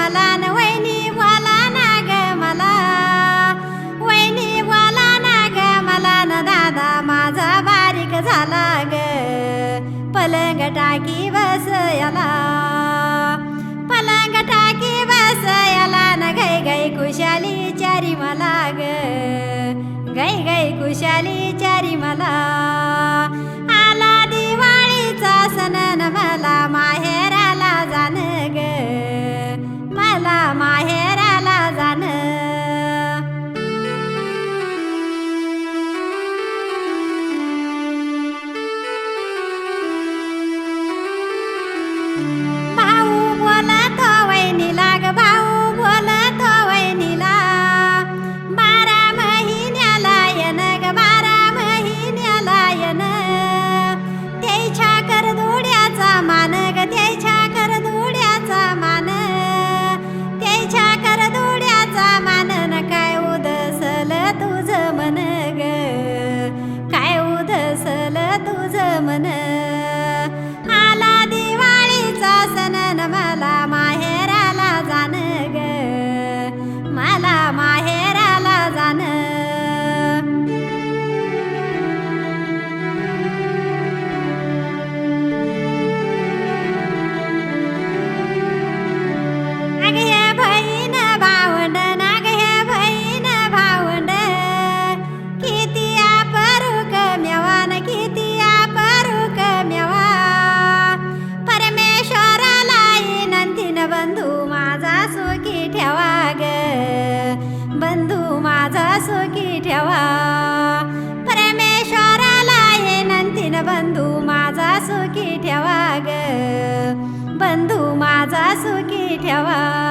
मला ना वहिनी वाला ना ग मला. वैनी वाला ना ग मला ना दादा माझा बारीक झाला ग. पलंग टाकी बस याला. देवा. परमेश्वराला हे नंतीन बंधू माझा सुखी ठेवा ग. बंधू माझा सुखी ठेवा.